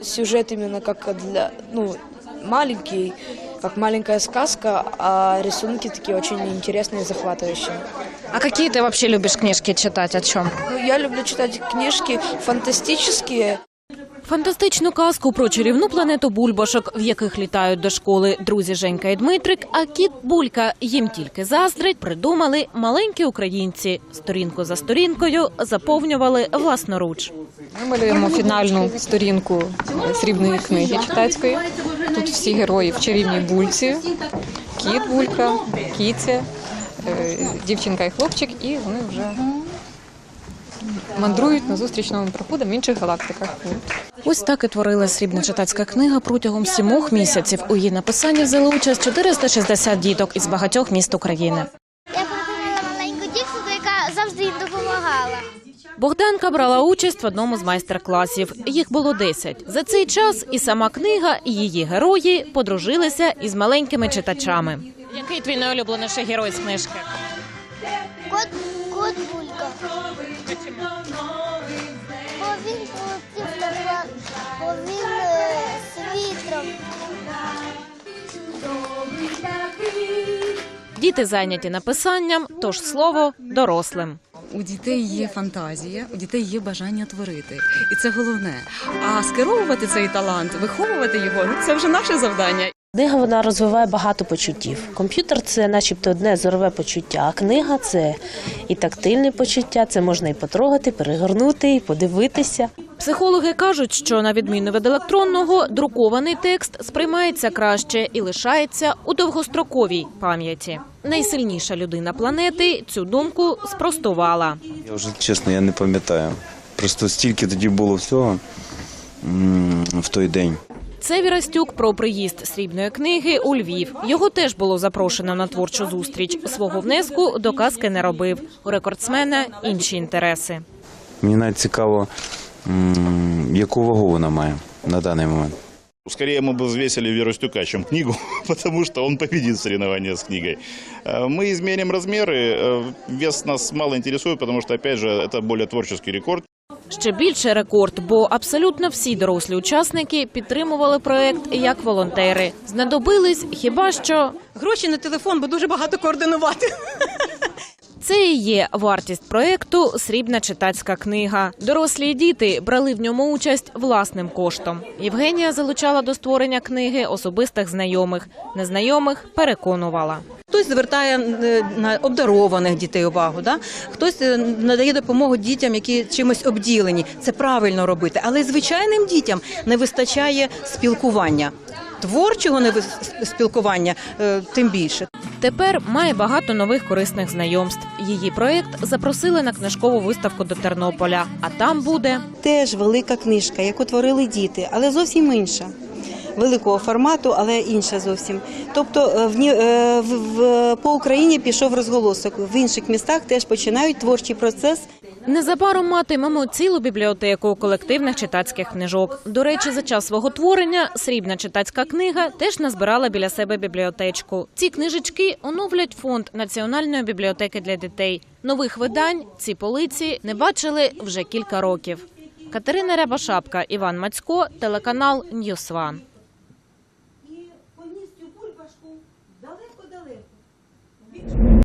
Сюжет именно как для, ну, маленький, как маленькая сказка, а рисунки такие очень интересные и захватывающие. А какие ты вообще любишь книжки читать? О чем? Ну, я люблю читать книжки фантастические, Фантастичну казку про чарівну планету бульбашок, в яких літають до школи друзі Женька і Дмитрик, а кіт Булька їм тільки заздрить, придумали маленькі українці. Сторінку за сторінкою заповнювали власноруч. Ми малюємо фінальну сторінку срібної книги читацької. Тут всі герої в чарівній бульці, кіт булька, кіця, е, дівчинка і хлопчик, і вони вже мандрують назустріч новим проходам в інших галактиках. Ось так і творила срібна читацька книга протягом сімох місяців. У її написанні взяли участь 460 діток із багатьох міст України. Я придумала маленьку дівчинку, яка завжди їм допомагала. Богданка брала участь в одному з майстер-класів. Їх було 10. За цей час і сама книга, і її герої подружилися із маленькими читачами. Який твій найулюбленіший герой з книжки? Кот, Булька. Бо він полетів на бо він з вітром. Діти зайняті написанням, тож слово дорослим. У дітей є фантазія, у дітей є бажання творити, і це головне. А скеровувати цей талант, виховувати його ну це вже наше завдання. Книга вона розвиває багато почуттів. Комп'ютер це, начебто, одне зорове почуття, а книга це і тактильне почуття, це можна і потрогати, перегорнути, і подивитися. Психологи кажуть, що на відміну від електронного, друкований текст сприймається краще і лишається у довгостроковій пам'яті. Найсильніша людина планети цю думку спростувала. Я вже чесно, я не пам'ятаю. Просто стільки тоді було всього в той день. Це Вірастюк про приїзд срібної книги у Львів. Його теж було запрошено на творчу зустріч. Свого внеску до казки не робив. У рекордсмена інші інтереси. Мені навіть цікаво, м, яку вагу вона має на даний момент. Скорее мы бы взвесили Верустюка, чем книгу, потому что он победит в соревновании с книгой. Э, Мы измерим размеры. э, Вес нас мало интересует, потому что, опять же, это более творческий рекорд. Ще більше рекорд, бо абсолютно всі дорослі учасники підтримували проект як волонтери. Знадобились хіба що Гроші на телефон, бо дуже багато координувати. Це і є вартість проекту Срібна читацька книга. Дорослі і діти брали в ньому участь власним коштом. Євгенія залучала до створення книги особистих знайомих, незнайомих переконувала. Хтось звертає е, на обдарованих дітей увагу, да? хтось е, надає допомогу дітям, які чимось обділені. Це правильно робити, але звичайним дітям не вистачає спілкування. Творчого не спілкування е, тим більше. Тепер має багато нових корисних знайомств. Її проект запросили на книжкову виставку до Тернополя, а там буде теж велика книжка, яку творили діти, але зовсім інша. Великого формату, але інша зовсім. Тобто е, в, е, в, в, по Україні пішов розголосок. В інших містах теж починають творчий процес. Незабаром матимемо цілу бібліотеку колективних читацьких книжок. До речі, за час свого творення срібна читацька книга теж назбирала біля себе бібліотечку. Ці книжечки оновлять фонд Національної бібліотеки для дітей. Нових видань ці полиці не бачили вже кілька років. Катерина Рябошапка, Іван Мацько, телеканал Ньюсван.